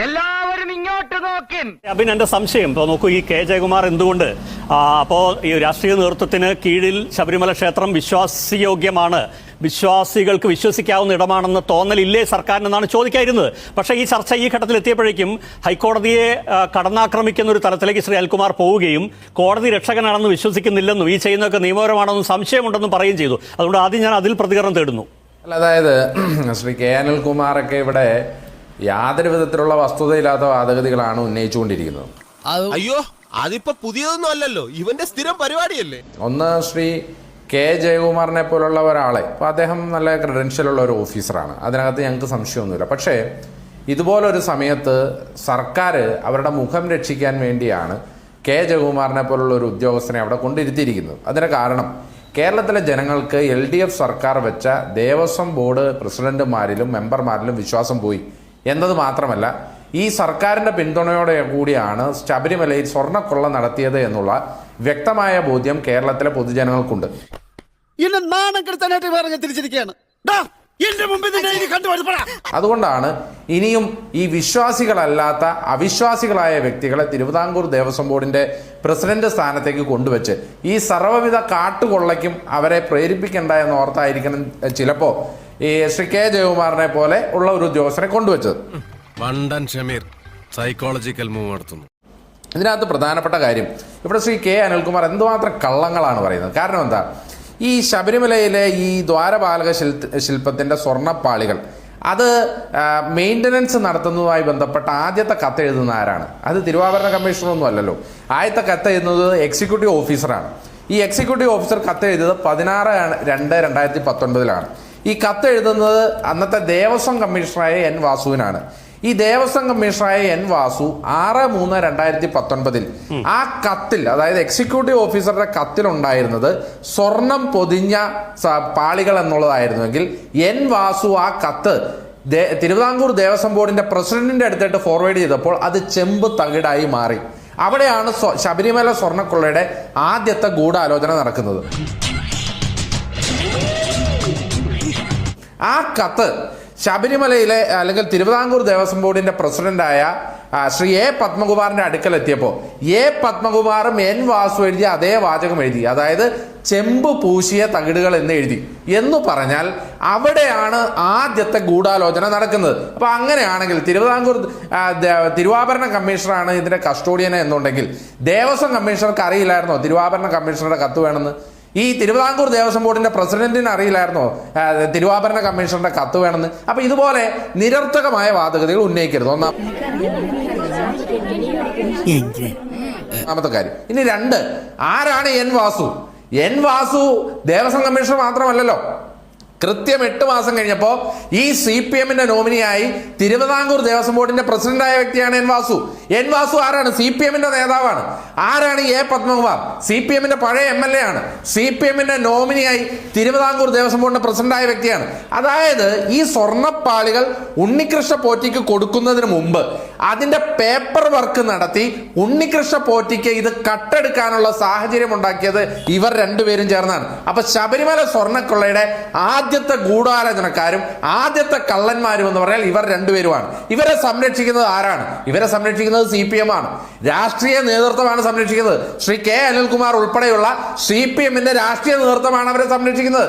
എല്ലാവരും ഇങ്ങോട്ട് നോക്കിൻ. അബിൻ എന്റെ സംശയം. ഇപ്പോൾ നോക്കൂ ഈ കെ ജയകുമാർ എന്തുകൊണ്ട് അപ്പോ ഈ രാഷ്ട്രീയ നേതൃത്വത്തിന് കീഴിൽ ശബരിമല ക്ഷേത്രം വിശ്വാസയോഗ്യമാണ്? വിശ്വാസികൾക്ക് വിശ്വസിക്കാവുന്ന ഇടമാണെന്ന് തോന്നലില്ലേ സർക്കാരിനെന്നാണ് ചോദിക്കായിരുന്നത്. പക്ഷേ ഈ ചർച്ച ഈ ഘട്ടത്തിൽ എത്തിയപ്പോഴേക്കും ഹൈക്കോടതിയെ കടന്നാക്രമിക്കുന്ന ഒരു തലത്തിലേക്ക് ശ്രീ അൽകുമാർ പോവുകയും കോടതി രക്ഷകനാണെന്ന് വിശ്വസിക്കുന്നില്ലെന്നും ഈ ചെയ്യുന്നതൊക്കെ നിയമപരമാണെന്നും സംശയമുണ്ടെന്നും പറയുകയും ചെയ്തു. അതുകൊണ്ട് ആദ്യം ഞാൻ അതിൽ പ്രതികരണം തേടുന്നു. അല്ല അതായത് ശ്രീ കെ അനിൽകുമാറൊക്കെ ഇവിടെ യാതൊരു വിധത്തിലുള്ള വസ്തുതയില്ലാത്ത വാദഗതികളാണ് ഉന്നയിച്ചുകൊണ്ടിരിക്കുന്നത്. അയ്യോ അതിപ്പോ പുതിയതൊന്നും അല്ലല്ലോ. ഇവന്റെ സ്ഥിരം പരിപാടിയല്ലേ? ഒന്ന് ശ്രീ കെ ജയകുമാറിനെ പോലുള്ള ഒരാളെ. അപ്പോൾ അദ്ദേഹം നല്ല ക്രെഡൻഷ്യൽ ഉള്ള ഒരു ഓഫീസറാണ് അതിനകത്ത് ഞങ്ങൾക്ക് സംശയമൊന്നുമില്ല. പക്ഷേ ഇതുപോലൊരു സമയത്ത് സർക്കാർ അവരുടെ മുഖം രക്ഷിക്കാൻ വേണ്ടിയാണ് കെ ജയകുമാറിനെ പോലുള്ള ഒരു ഉദ്യോഗസ്ഥനെ അവിടെ കൊണ്ടിരുത്തിയിരിക്കുന്നത്. അതിന് കാരണം കേരളത്തിലെ ജനങ്ങൾക്ക് എൽ ഡി എഫ് സർക്കാർ വെച്ച ദേവസ്വം ബോർഡ് പ്രസിഡന്റുമാരിലും മെമ്പർമാരിലും വിശ്വാസം പോയി. എന്നത് മാത്രമല്ല ഈ സർക്കാരിന്റെ പിന്തുണയോടെ കൂടിയാണ് ശബരിമലയിൽ സ്വർണക്കൊള്ള നടത്തിയത് എന്നുള്ള വ്യക്തമായ ബോധ്യം കേരളത്തിലെ പൊതുജനങ്ങൾക്കുണ്ട്. എന്നെ നാണം കെടുത്താനായിട്ട് വേറെ തിരിച്ചിരിക്കുകയാണ്. അതുകൊണ്ടാണ് ഇനിയും ഈ വിശ്വാസികളല്ലാത്ത അവിശ്വാസികളായ വ്യക്തികളെ തിരുവിതാംകൂർ ദേവസ്വം ബോർഡിന്റെ പ്രസിഡന്റ് സ്ഥാനത്തേക്ക് കൊണ്ടുവച്ച് ഈ സർവവിധ കാട്ടുകൊള്ളയ്ക്കും അവരെ പ്രേരിപ്പിക്കേണ്ട എന്ന് ഓർത്തായിരിക്കണം ചിലപ്പോ ഈ ശ്രീ കെ ജയകുമാറിനെ പോലെ ഉള്ള ഒരു ഉദ്യോഗസ്ഥനെ കൊണ്ടുവച്ചത്. വണ്ടൻ ഷമീർ സൈക്കോളജിക്കൽ മൂവ് നടത്തുന്നു. ഇതിനകത്ത് പ്രധാനപ്പെട്ട കാര്യം ഇവിടെ ശ്രീ കെ അനിൽകുമാർ എന്തുമാത്രം കള്ളങ്ങളാണ് പറയുന്നത്. കാരണം എന്താ? ഈ ശബരിമലയിലെ ഈ ദ്വാരപാലക ശിൽ ശില്പത്തിന്റെ സ്വർണപ്പാളികൾ അത് മെയിന്റനൻസ് നടത്തുന്നതുമായി ബന്ധപ്പെട്ട ആദ്യത്തെ കത്ത് എഴുതുന്ന ആരാണ്? അത് തിരുവാഭരണ കമ്മീഷണറൊന്നും അല്ലല്ലോ. ആദ്യത്തെ കത്ത് എഴുതുന്നത് എക്സിക്യൂട്ടീവ് ഓഫീസറാണ് ഈ എക്സിക്യൂട്ടീവ് ഓഫീസർ കത്ത് എഴുതിയത് പതിനാറ് രണ്ട് രണ്ടായിരത്തി പത്തൊൻപതിലാണ്. ഈ കത്ത് എഴുതുന്നത് അന്നത്തെ ദേവസ്വം കമ്മീഷണറായ എൻ വാസുവിനാണ്. ഈ ദേവസ്വം കമ്മീഷണറായ എൻ വാസു ആറ് മൂന്ന് രണ്ടായിരത്തി പത്തൊൻപതിൽ ആ കത്തിൽ അതായത് എക്സിക്യൂട്ടീവ് ഓഫീസറുടെ കത്തിലുണ്ടായിരുന്നത് സ്വർണം പൊതിഞ്ഞ പാളികൾ എന്നുള്ളതായിരുന്നുവെങ്കിൽ എൻ വാസു ആ കത്ത് തിരുവിതാംകൂർ ദേവസ്വം ബോർഡിന്റെ പ്രസിഡന്റിന്റെ അടുത്തായിട്ട് ഫോർവേഡ് ചെയ്തപ്പോൾ അത് ചെമ്പ് തകിടായി മാറി. അവിടെയാണ് ശബരിമല സ്വർണക്കൊള്ളയുടെ ആദ്യത്തെ ഗൂഢാലോചന നടക്കുന്നത്. ആ കത്ത് ശബരിമലയിലെ അല്ലെങ്കിൽ തിരുവിതാംകൂർ ദേവസ്വം ബോർഡിന്റെ പ്രസിഡന്റായ ശ്രീ എ പത്മകുമാറിന്റെ അടുക്കൽ എത്തിയപ്പോൾ എ പത്മകുമാറും എൻ വാസു എഴുതിയ അതേ വാചകം എഴുതി. അതായത് ചെമ്പ് പൂശിയ തകിടുകൾ എന്ന് എഴുതി. എന്ന് പറഞ്ഞാൽ അവിടെയാണ് ആദ്യത്തെ ഗൂഢാലോചന നടക്കുന്നത്. അപ്പൊ അങ്ങനെയാണെങ്കിൽ തിരുവിതാംകൂർ തിരുവാഭരണ കമ്മീഷണറാണ് ഇതിന്റെ കസ്റ്റോഡിയൻ എന്നുണ്ടെങ്കിൽ ദേവസ്വം കമ്മീഷണർക്ക് അറിയില്ലായിരുന്നോ തിരുവാഭരണ കമ്മീഷണറുടെ കത്ത് വേണമെന്ന്? ഈ തിരുവിതാംകൂർ ദേവസ്വം ബോർഡിന്റെ പ്രസിഡന്റിന് അറിയില്ലായിരുന്നോ? തിരുവാഭരണ കമ്മീഷണറുടെ കത്ത് വേണമെന്ന്. അപ്പൊ ഇതുപോലെ നിരർത്ഥകമായ വാദഗതികൾ ഉന്നയിക്കരുത്. ഒന്നാം ഒന്നാമത്തെ കാര്യം. ഇനി രണ്ട്. ആരാണ് N Vasu? N Vasu Devaswom commissioner മാത്രമല്ലല്ലോ. കൃത്യം എട്ട് മാസം കഴിഞ്ഞപ്പോൾ ഈ സി പി എമ്മിന്റെ നോമിനിയായി തിരുവിതാംകൂർ ദേവസ്വം ബോർഡിന്റെ പ്രസിഡന്റായ വ്യക്തിയാണ് എൻ വാസു. എൻ വാസു ആരാണ്? സി പി എമ്മിന്റെ നേതാവാണ്. ആരാണ് എ പത്മകുമാർ? സി പി എമ്മിന്റെ പഴയ എം എൽ എ ആണ്. സി പി എമ്മിന്റെ നോമിനിയായി തിരുവിതാംകൂർ ദേവസ്വം ബോർഡിന്റെ പ്രസിഡന്റായ വ്യക്തിയാണ്. അതായത് ഈ സ്വർണപ്പാളികൾ ഉണ്ണികൃഷ്ണ പോറ്റിക്ക് കൊടുക്കുന്നതിന് മുമ്പ് അതിന്റെ പേപ്പർ വർക്ക് നടത്തി ഉണ്ണികൃഷ്ണ പോറ്റിക്ക് ഇത് കട്ടെടുക്കാനുള്ള സാഹചര്യം ഉണ്ടാക്കിയത് ഇവർ രണ്ടുപേരും ചേർന്നാണ്. അപ്പൊ ശബരിമല സ്വർണക്കൊള്ളയുടെ ആദ്യത്തെ ഗൂഢാലോചനക്കാരും ആദ്യത്തെ കള്ളന്മാരും എന്ന് പറഞ്ഞാൽ ഇവർ രണ്ടുപേരുമാണ്. ഇവരെ സംരക്ഷിക്കുന്നത് ആരാണ്? ഇവരെ സംരക്ഷിക്കുന്നത് സി പി എം ആണ്. രാഷ്ട്രീയ നേതൃത്വമാണ് സംരക്ഷിക്കുന്നത്. ശ്രീ കെ അനിൽകുമാർ ഉൾപ്പെടെയുള്ള സി പി എമ്മിന്റെ രാഷ്ട്രീയ നേതൃത്വമാണ് അവരെ സംരക്ഷിക്കുന്നത്.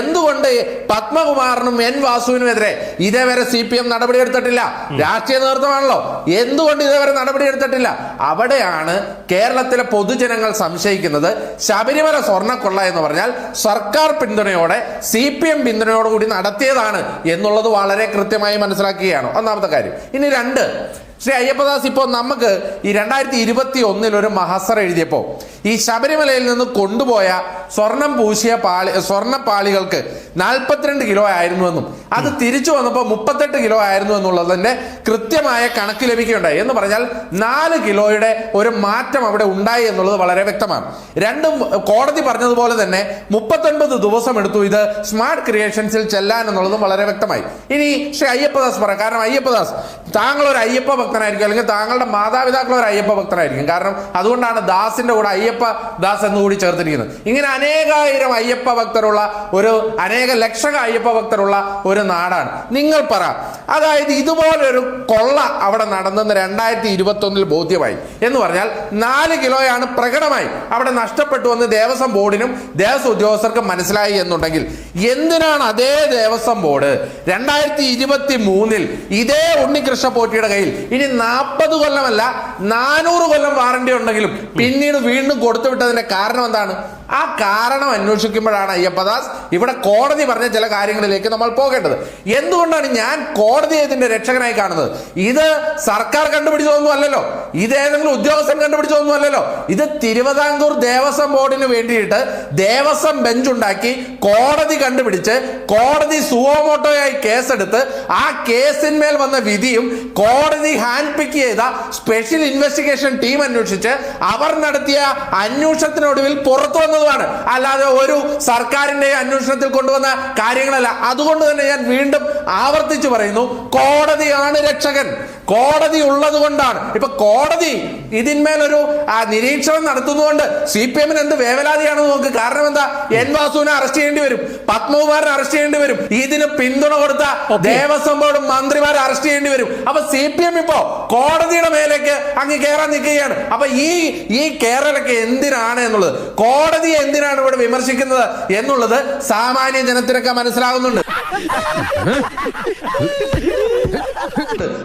എന്തുകൊണ്ട് പത്മകുമാറിനും എൻ വാസുവിനുമെതിരെ ഇതേവരെ സി പി എം നടപടിയെടുത്തിട്ടില്ല? രാഷ്ട്രീയ നേതൃത്വമാണല്ലോ. എന്തുകൊണ്ട് ഇതേവരെ നടപടിയെടുത്തിട്ടില്ല? അവിടെയാണ് കേരളത്തിലെ പൊതുജനങ്ങൾ സംശയിക്കുന്നത്. ശബരിമല സ്വർണക്കൊള്ള എന്ന് പറഞ്ഞാൽ സർക്കാർ പിന്തുണയോടെ സി പി എം പിന്തുണയോടുകൂടി നടത്തിയതാണ് എന്നുള്ളത് വളരെ കൃത്യമായി മനസ്സിലാക്കുകയാണ്. ഒന്നാമത്തെ കാര്യം. ഇനി രണ്ട് ശ്രീ അയ്യപ്പദാസ് ഇപ്പോൾ നമുക്ക് ഈ രണ്ടായിരത്തി ഇരുപത്തി ഒന്നിൽ ഒരു മഹസർ എഴുതിയപ്പോൾ ഈ ശബരിമലയിൽ നിന്ന് കൊണ്ടുപോയ സ്വർണം പൂശിയ പാളി സ്വർണപ്പാളികൾക്ക് നാൽപ്പത്തിരണ്ട് കിലോ ആയിരുന്നുവെന്നും അത് തിരിച്ചു വന്നപ്പോൾ മുപ്പത്തെട്ട് കിലോ ആയിരുന്നു എന്നുള്ളതിന്റെ കൃത്യമായ കണക്ക് ലഭിക്കുകയുണ്ടായി. എന്ന് പറഞ്ഞാൽ നാല് കിലോയുടെ ഒരു മാറ്റം അവിടെ ഉണ്ടായി എന്നുള്ളത് വളരെ വ്യക്തമാണ്. രണ്ടും കോടതി പറഞ്ഞതുപോലെ തന്നെ മുപ്പത്തൊൻപത് ദിവസം എടുത്തു ഇത് സ്മാർട്ട് ക്രിയേഷൻസിൽ ചെല്ലാൻ എന്നുള്ളതും വളരെ വ്യക്തമായി. ഇനി ശ്രീ അയ്യപ്പദാസ് പറ കാരണം അയ്യപ്പദാസ് താങ്കൾ ഒരു അയ്യപ്പ ഭക്തനായിരിക്കും. അല്ലെങ്കിൽ താങ്കളുടെ മാതാപിതാക്കൾ ഒരു അയ്യപ്പ ഭക്തനായിരിക്കും. കാരണം അതുകൊണ്ടാണ് ദാസിന്റെ കൂടെ അയ്യപ്പ ദാസ് എന്ന് കൂടി ചേർത്തിരിക്കുന്നത്. ഇങ്ങനെ അനേകായിരം അയ്യപ്പ ഭക്തരുള്ള ഒരു അനേക ലക്ഷക അയ്യപ്പ ഭക്തരുള്ള ഒരു നാടാണ്. നിങ്ങൾ പറ അതായത് ഇതുപോലൊരു കൊള്ള അവിടെ നടന്നെന്ന് രണ്ടായിരത്തി ഇരുപത്തി ഒന്നിൽ ബോധ്യമായി. എന്ന് പറഞ്ഞാൽ നാല് കിലോയാണ് പ്രകടമായി. അവിടെ നഷ്ടപ്പെട്ടു എന്ന് ദേവസ്വം ബോർഡിനും ദേവസ്വം ഉദ്യോഗസ്ഥർക്കും മനസ്സിലായി എന്നുണ്ടെങ്കിൽ എന്തിനാണ് അതേ ദേവസ്വം ബോർഡ് രണ്ടായിരത്തി ഇരുപത്തി മൂന്നിൽ ഇതേ ഉണ്ണികൃഷ്ണ പോറ്റിയുടെ കയ്യിൽ ഇനി നാൽപ്പത് കൊല്ലമല്ല നാനൂറ് കൊല്ലം വാറണ്ടി ഉണ്ടെങ്കിലും പിന്നീട് വീണ്ടും കൊടുത്തു കൊടുത്തുവിട്ടതിന്റെ കാരണം എന്താണ്? ആ കാരണം അന്വേഷിക്കുമ്പോഴാണ് അയ്യപ്പദാസ് ഇവിടെ കോടതി പറഞ്ഞ ചില കാര്യങ്ങളിലേക്ക് നമ്മൾ പോകേണ്ടത്. എന്തുകൊണ്ടാണ് ഞാൻ കോടതിയെ ഇതിന്റെ രക്ഷകനായി കാണുന്നത്? ഇത് സർക്കാർ കണ്ടുപിടിച്ചതൊന്നും അല്ലല്ലോ. ഇത് ഏതെങ്കിലും ഉദ്യോഗസ്ഥൻ കണ്ടുപിടിച്ചതൊന്നും അല്ലല്ലോ. ഇത് തിരുവിതാംകൂർ ദേവസ്വം ബോർഡിന് വേണ്ടിയിട്ട് ദേവസ്വം ബെഞ്ച് ഉണ്ടാക്കി കോടതി കണ്ടുപിടിച്ച് കോടതി സുവോമോട്ടോയായി കേസെടുത്ത് ആ കേസിന്മേൽ വന്ന വിധിയും കോടതി ഹാൻഡ് പിക്ക് ചെയ്ത സ്പെഷ്യൽ ഇൻവെസ്റ്റിഗേഷൻ ടീം അന്വേഷിച്ച് അവർ നടത്തിയ അന്വേഷണത്തിനൊടുവിൽ പുറത്തു വന്നതുമാണ് അല്ലാതെ ഒരു സർക്കാരിന്റെ അന്വേഷണത്തിൽ കൊണ്ടുവന്ന കാര്യങ്ങളല്ല. അതുകൊണ്ട് തന്നെ ഞാൻ വീണ്ടും ആവർത്തിച്ചു പറയുന്നു കോടതിയാണ് രക്ഷകൻ. കോടതി ഉള്ളത് കൊണ്ടാണ് ഇപ്പൊ കോടതി ഇതിന്മേലൊരു ആ, നിരീക്ഷണം നടത്തുന്നതുകൊണ്ട് സി പി എമ്മിന് എന്ത് വേവലാതിയാണെന്ന് നോക്ക്. കാരണം എന്താ? എൻ വാസുവിനെ അറസ്റ്റ് ചെയ്യേണ്ടി വരും. പത്മകുമാറിനെ അറസ്റ്റ് ചെയ്യേണ്ടി വരും. ഇതിന് പിന്തുണ കൊടുത്ത ദേവസ്വം ബോർഡ് മന്ത്രിമാരെ അറസ്റ്റ് ചെയ്യേണ്ടി വരും. അപ്പൊ സി പി എം ഇപ്പോ കോടതിയുടെ മേലേക്ക് അങ്ങ് കയറാൻ നിൽക്കുകയാണ്. അപ്പൊ ഈ ഈ കേരളക്ക് എന്തിനാണ് എന്നുള്ളത്? കോടതി എന്തിനാണ് ഇവിടെ വിമർശിക്കുന്നത് എന്നുള്ളത് സാമാന്യ ജനത്തിനൊക്കെ മനസ്സിലാകുന്നുണ്ട്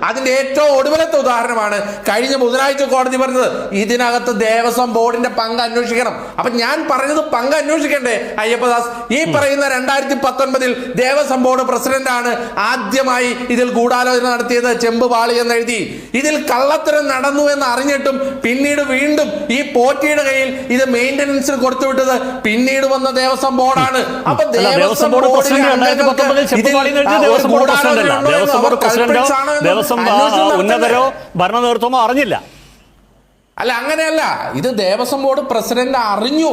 അതിന്റെ ഏറ്റവും ഒടുവിലത്തെ ഉദാഹരണമാണ് കഴിഞ്ഞ ബുധനാഴ്ച കോടതി പറഞ്ഞത് ഇതിനകത്ത് ദേവസ്വം ബോർഡിന്റെ പങ്ക് അന്വേഷിക്കണം. അപ്പൊ ഞാൻ പറഞ്ഞത് പങ്ക് അന്വേഷിക്കണ്ടേ അയ്യപ്പദാസ്? ഈ പറയുന്ന രണ്ടായിരത്തി പത്തൊൻപതിൽ ദേവസ്വം ബോർഡ് പ്രസിഡന്റ് ആണ് ആദ്യമായി ഇതിൽ ഗൂഢാലോചന നടത്തിയത് ചെമ്പ് പാളി എന്ന് എഴുതി ഇതിൽ കള്ളത്തരം നടന്നു എന്ന് അറിഞ്ഞിട്ടും പിന്നീട് വീണ്ടും ഈ പോറ്റിയുടെ കയ്യിൽ ഇത് മെയിന്റനൻസിന് കൊടുത്തുവിട്ടത് പിന്നീട് വന്ന ദേവസ്വം ബോർഡാണ്. അപ്പൊ ദേവസ്വം ബോർഡ് ദേവസ്വം ഉന്നതരോ ഭരണ നേതൃത്വമോ അറിഞ്ഞില്ല. അല്ല അങ്ങനെയല്ല. ഇത് ദേവസ്വം ബോർഡ് പ്രസിഡന്റ് അറിഞ്ഞു.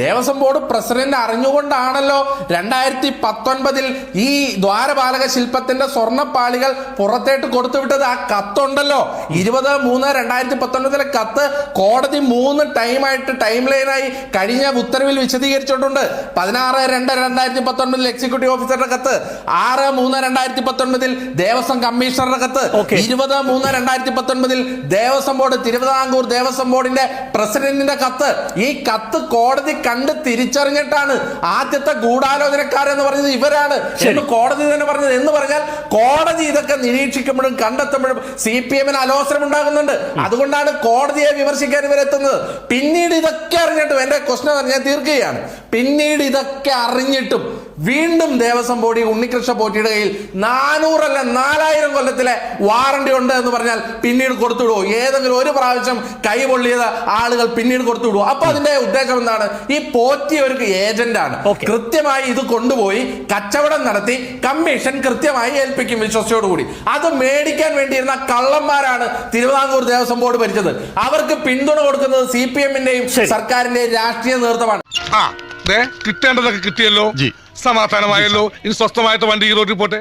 ദേവസ്വം ബോർഡ് പ്രസിഡന്റ് അറിഞ്ഞുകൊണ്ടാണല്ലോ രണ്ടായിരത്തി പത്തൊൻപതിൽ ഈ ദ്വാരപാലക ശില്പത്തിന്റെ സ്വർണപ്പാളികൾ പുറത്തേട്ട് കൊടുത്തുവിട്ടത്. ആ കത്തുണ്ടല്ലോ. ഇരുപത് മൂന്ന് രണ്ടായിരത്തി പത്തൊൻപതിലെ കത്ത് കോടതി മൂന്ന് ടൈമായിട്ട് ടൈം ലൈനായി കഴിഞ്ഞ ഉത്തരവിൽ വിശദീകരിച്ചിട്ടുണ്ട്. പതിനാറ് രണ്ട് രണ്ടായിരത്തി പത്തൊൻപതിൽ എക്സിക്യൂട്ടീവ് ഓഫീസറുടെ കത്ത് ആറ് മൂന്ന് രണ്ടായിരത്തി പത്തൊൻപതിൽ ദേവസ്വം കമ്മീഷണറുടെ കത്ത്. ഇരുപത് മൂന്ന് രണ്ടായിരത്തി പത്തൊൻപതിൽ ദേവസ്വം ബോർഡ് തിരുവിതാംകൂർ ദേവസ്വം ബോർഡിന്റെ പ്രസിഡന്റിന്റെ കത്ത്. ഈ കത്ത് കോടതി കണ്ട് തിരിച്ചറിഞ്ഞിട്ടാണ് ആദ്യത്തെ ഗൂഢാലോചനക്കാരെന്ന് പറഞ്ഞത് ഇവരാണ് എന്ന് കോടതി തന്നെ പറഞ്ഞത്. എന്ന് പറഞ്ഞാൽ കോടതി ഇതൊക്കെ നിരീക്ഷിക്കുമ്പോഴും കണ്ടെത്തുമ്പോഴും സി പി എമ്മിന് അലോസരം ഉണ്ടാകുന്നുണ്ട് അതുകൊണ്ടാണ് കോടതിയെ വിമർശിക്കാൻ ഇവരെത്തുന്നത് പിന്നീട് ഇതൊക്കെ അറിഞ്ഞിട്ടും എന്റെ ക്വസ്റ്റൻ ഞാൻ തീർക്കുകയാണ് പിന്നീട് ഇതൊക്കെ അറിഞ്ഞിട്ടും വീണ്ടും ദേവസ്വം ബോർഡ് ഉണ്ണികൃഷ്ണ പോറ്റിയുടെ കയ്യിൽ നാനൂറല്ല നാലായിരം കൊല്ലത്തിലെ വാറണ്ടി ഉണ്ട് എന്ന് പറഞ്ഞാൽ പിന്നീട് കൊടുത്തുവിടുവോ? ഏതെങ്കിലും ഒരു പ്രാവശ്യം കൈ പൊള്ളിയത് ആളുകൾ പിന്നീട് കൊടുത്തുവിടുവോ? അപ്പൊ അതിന്റെ ഉദ്ദേശം എന്താണ്? ഈ പോറ്റി ഒരു ഏജന്റാണ്. കൃത്യമായി ഇത് കൊണ്ടുപോയി കച്ചവടം നടത്തി കമ്മീഷൻ കൃത്യമായി ഏൽപ്പിക്കും വിശ്വസിയോടുകൂടി. അത് മേടിക്കാൻ വേണ്ടിയിരുന്ന കള്ളന്മാരാണ് തിരുവിതാംകൂർ ദേവസ്വം ബോർഡ് ഭരിച്ചത്. അവർക്ക് പിന്തുണ കൊടുക്കുന്നത് സി പി എമ്മിന്റെയും സർക്കാരിന്റെയും രാഷ്ട്രീയ നേതൃത്വമാണ്. ആ ദേ കിട്ടേണ്ടതൊക്കെ കിട്ടിയല്ലോ. സമാധാനമായല്ലോ. ഇനി സ്വസ്ഥമായിട്ട് വണ്ടി ഈ റോഡിൽ പോട്ടെ.